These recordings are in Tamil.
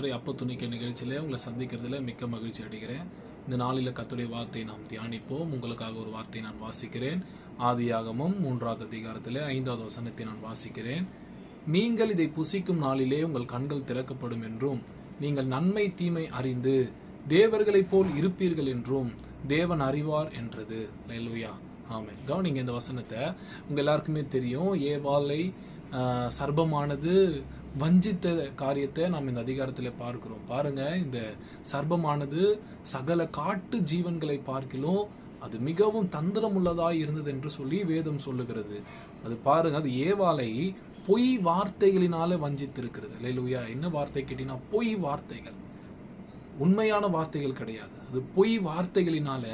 இன்றைய அப்ப துணிக்க நிகழ்ச்சியில் உங்களை சந்திக்கிறதுல மிக்க மகிழ்ச்சி அடைகிறேன். இந்த நாளில் கத்துடைய வார்த்தை நாம் தியானிப்போம். உங்களுக்காக ஒரு வார்த்தையை நான் வாசிக்கிறேன். ஆதியாகமும் மூன்றாவது அதிகாரத்தில் ஐந்தாவது வசனத்தை நான் வாசிக்கிறேன். நீங்கள் இதை புசிக்கும் நாளிலே உங்கள் கண்கள் திறக்கப்படும் என்றும் நீங்கள் நன்மை தீமை அறிந்து தேவர்களைப் போல் இருப்பீர்கள் என்றும் தேவன் அறிவார் என்றது. லேலுயா ஆமே கவனிங்க இந்த வசனத்தை. உங்கள் எல்லாருக்குமே தெரியும். ஏவாலை சர்பமானது வஞ்சித்த காரியத்தை நாம் இந்த அதிகாரத்தில் பார்க்கிறோம். பாருங்க இந்த சர்பமானது சகல காட்டு ஜீவன்களை பார்க்கிலும் அது மிகவும் தந்திரமுள்ளதாய் இருந்தது என்று சொல்லி வேதம் சொல்லுகிறது. அது பாருங்க அது ஏவாளை பொய் வார்த்தைகளினால வஞ்சித்திருக்கிறது. லேலுயா என்ன வார்த்தை கேட்டீங்கன்னா பொய் வார்த்தைகள். உண்மையான வார்த்தைகள் கிடையாது. அது பொய் வார்த்தைகளினால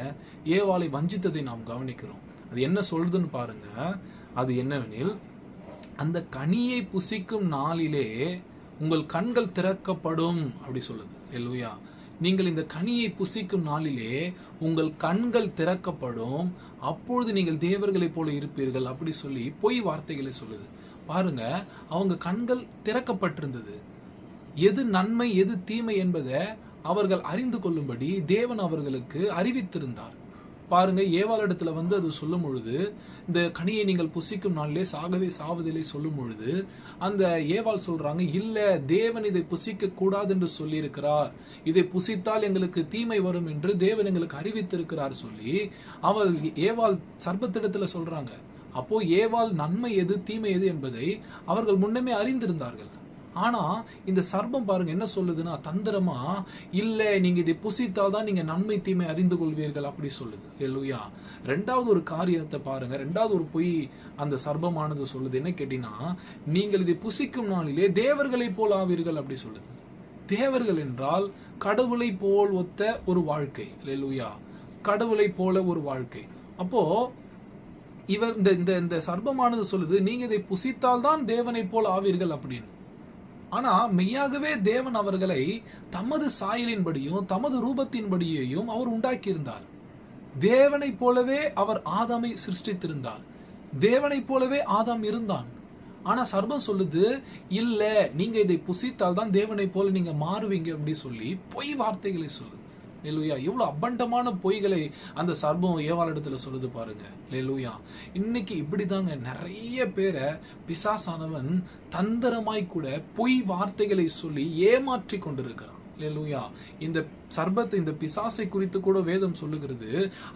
ஏவாலை வஞ்சித்ததை நாம் கவனிக்கிறோம். அது என்ன சொல்லுதுன்னு பாருங்க அது என்னவெனில் அந்த கனியை புசிக்கும் நாளிலே உங்கள் கண்கள் திறக்கப்படும் அப்படி சொல்லுது. எல்லுயா நீங்கள் இந்த கனியை புசிக்கும் நாளிலே உங்கள் கண்கள் திறக்கப்படும். அப்பொழுது நீங்கள் தேவர்களைப் போல இருப்பீர்கள் அப்படி சொல்லி பொய் வார்த்தைகளை சொல்லுது. பாருங்க அவங்க கண்கள் திறக்கப்பட்டிருந்தது. எது நன்மை எது தீமை என்பதை அவர்கள் அறிந்து கொள்ளும்படி தேவன் அவர்களுக்கு அறிவித்திருந்தார். பாருங்க ஏவாளிடத்துல வந்து அது சொல்லும் பொழுது இந்த கனியை நீங்கள் புசிக்கும் நாளிலே சாகவே சாவதிலே சொல்லும் பொழுது அந்த ஏவாள் சொல்றாங்க இல்ல தேவன் இதை புசிக்க கூடாது என்று சொல்லியிருக்கிறார். இதை புசித்தால் எங்களுக்கு தீமை வரும் என்று தேவன் எங்களுக்கு அறிவித்திருக்கிறார் சொல்லி அவள் ஏவாள் சர்பத்திடத்துல சொல்றாங்க. அப்போ ஏவாள் நன்மை எது தீமை எது என்பதை அவர்கள் முன்னமே அறிந்திருந்தார்கள். ஆனால் இந்த சர்பம் பாருங்க என்ன சொல்லுதுன்னா தந்திரமா இல்லை நீங்கள் இதை புசித்தால் தான் நீங்கள் நன்மை தீமை அறிந்து கொள்வீர்கள் அப்படி சொல்லுது. எல்லுயா ரெண்டாவது ஒரு காரியத்தை பாருங்க ரெண்டாவது ஒரு பொய் அந்த சர்பமானது சொல்லுது. என்ன கேட்டீங்கன்னா நீங்கள் இதை புசிக்கும் நாளிலே தேவர்களைப் போல் ஆவீர்கள் அப்படி சொல்லுது. தேவர்கள் என்றால் கடவுளை போல் ஒத்த ஒரு வாழ்க்கை. லெலுயா கடவுளை போல ஒரு வாழ்க்கை. அப்போ இவர் இந்த இந்த இந்த சர்பமானது சொல்லுது நீங்க இதை புசித்தால் தான் தேவனைப் போல் ஆவீர்கள் அப்படின்னு. ஆனா மெய்யாகவே தேவன் அவர்களை தமது சாயலின்படியும் தமது ரூபத்தின்படியையும் அவர் உண்டாக்கியிருந்தார். தேவனைப் போலவே அவர் ஆதாமை சிருஷ்டித்திருந்தார். தேவனைப் போலவே ஆதாம் இருந்தான். ஆனா சர்பம் சொல்லுது இல்ல நீங்க இதை புசித்தால் தான் தேவனைப் போல நீங்க மாறுவீங்க அப்படி சொல்லி பொய் வார்த்தைகளை சொல்லுது. லெலுயா இவ்வளோ அபண்டமான பொய்களை அந்த சர்பம் ஏவாளிடத்தில் சொல்லுது பாருங்க. லெலுயா இன்னைக்கு இப்படிதாங்க நிறைய பேரை பிசாசானவன் தந்திரமாய் கூட பொய் வார்த்தைகளை சொல்லி ஏமாற்றி கொண்டிருக்கிறான். லேலுயா இந்த சர்பத்தை இந்த பிசாசை குறித்து கூட வேதம் சொல்லுகிறது.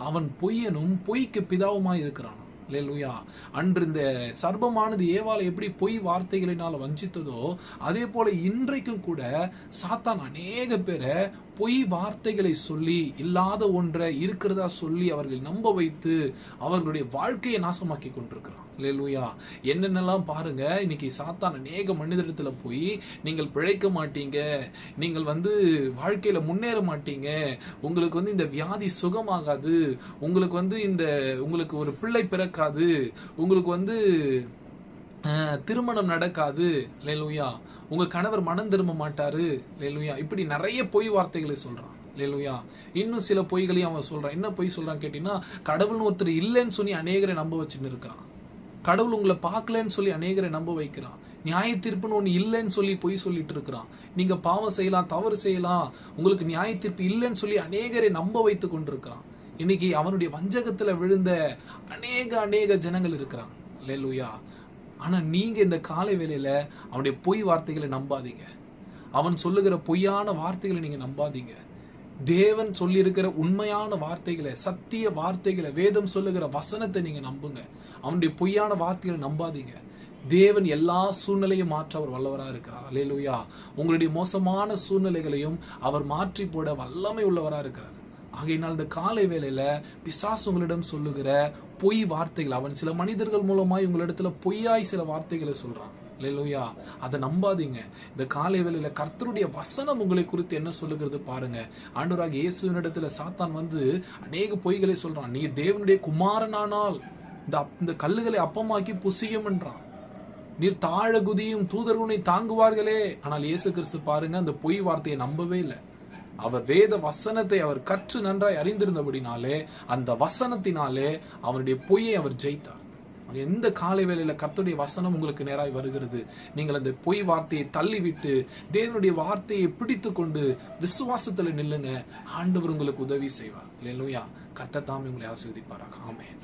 அவன் பொய்யனும் பொய்க்கு பிதாவுமாய் இருக்கிறான். லூயா அன்று இந்த சர்பமானது ஏவாலை எப்படி பொய் வார்த்தைகளினால் வஞ்சித்ததோ அதே போல இன்றைக்கும் கூட சாத்தான் அநேக பேரை பொய் வார்த்தைகளை சொல்லி இல்லாத ஒன்றை இருக்கிறதா சொல்லி அவர்கள் நம்ப வைத்து அவர்களுடைய வாழ்க்கையை நாசமாக்கி கொண்டிருக்கிறான். லூயா என்னென்னலாம் பாருங்க இன்னைக்கு சாத்தான் அநேக மனிதரிடத்துல போய் நீங்கள் பிழைக்க மாட்டீங்க நீங்கள் வந்து வாழ்க்கையில முன்னேற மாட்டீங்க உங்களுக்கு வந்து இந்த வியாதி சுகமாகாது உங்களுக்கு வந்து இந்த உங்களுக்கு ஒரு பிள்ளை பிறக்காது உங்களுக்கு வந்து திருமணம் நடக்காது. லேலுயா உங்க கணவர் மனம் திரும்ப மாட்டாரு. லேலுயா இப்படி நிறைய பொய் வார்த்தைகளை சொல்றான். லேலுயா இன்னும் சில பொய்களையும் அவன் சொல்றான். என்ன பொய் சொல்றான் கேட்டீங்கன்னா கடவுள்னு ஒருத்தர் இல்லைன்னு சொல்லி அநேகரை நம்ப வச்சுன்னு இருக்கிறான். கடவுள் உங்களை பார்க்கலன்னு சொல்லி அநேகரை நம்ப வைக்கிறான். நியாய தீர்ப்புன்னு ஒன்று இல்லைன்னு சொல்லி பொய் சொல்லிட்டு இருக்கிறான். நீங்க பாவம் செய்யலாம் தவறு செய்யலாம் உங்களுக்கு நியாய தீர்ப்பு இல்லைன்னு சொல்லி அநேகரை நம்ப வைத்து கொண்டிருக்கிறான். இன்னைக்கு அவனுடைய வஞ்சகத்துல விழுந்த அநேக அநேக ஜனங்கள் இருக்கிறான் லேலுயா ஆனா நீங்க இந்த காலை வேலையில அவனுடைய பொய் வார்த்தைகளை நம்பாதீங்க. அவன் சொல்லுகிற பொய்யான வார்த்தைகளை நீங்க நம்பாதீங்க. தேவன் சொல்லியிருக்கிற உண்மையான வார்த்தைகளை சத்திய வார்த்தைகளை வேதம் சொல்லுகிற வசனத்தை நீங்க நம்புங்க. அவனுடைய பொய்யான வார்த்தைகளை நம்பாதீங்க. தேவன் எல்லா சூழ்நிலையும் மாற்ற அவர் வல்லவராக இருக்கிறார். அல்லேலூயா. உங்களுடைய மோசமான சூழ்நிலைகளையும் அவர் மாற்றி போட வல்லமை உள்ளவராக இருக்கிறார். ஆகையினால் இந்த காலை வேளையில பிசாஸ் உங்களிடம் சொல்லுகிற பொய் வார்த்தைகள் அவன் சில மனிதர்கள் மூலமாய் உங்களிடத்துல பொய்யாய் சில வார்த்தைகளை சொல்றான். இல்லையா அதை நம்பாதீங்க. இந்த காலை வேளையில கர்த்தருடைய வசனம் உங்களை குறித்து என்ன சொல்லுகிறது பாருங்க. ஆண்டவராக இயேசுவினிடத்துல சாத்தான் வந்து அநேக பொய்களை சொல்றான். நீ தேவனுடைய குமாரனானால். இந்த இந்த கல்லுகளை அப்பமாக்கி புசியும் என்றான். நீர் தாழ குதியும் தூதர்களை தாங்குவார்களே. ஆனால் இயேசு கிறிஸ்து பாருங்க அந்த பொய் வார்த்தையை நம்பவே இல்லை. அவர் வேத வசனத்தை அவர் கற்று நன்றாய் அறிந்திருந்தபடினாலே அந்த வசனத்தினாலே அவருடைய பொய்யை அவர் ஜெயித்தார். எந்த காலை வேளையில கர்த்தருடைய வசனம் உங்களுக்கு நேராய் வருகிறது நீங்கள் அந்த பொய் வார்த்தையை தள்ளிவிட்டு தேவனுடைய வார்த்தையை பிடித்து கொண்டு விசுவாசத்துல நில்லுங்க. ஆண்டவர் உங்களுக்கு உதவி செய்வார். இல்லையா கர்த்தர் தாமே உங்களை ஆசீர்வதிப்பாராக. ஆமென்.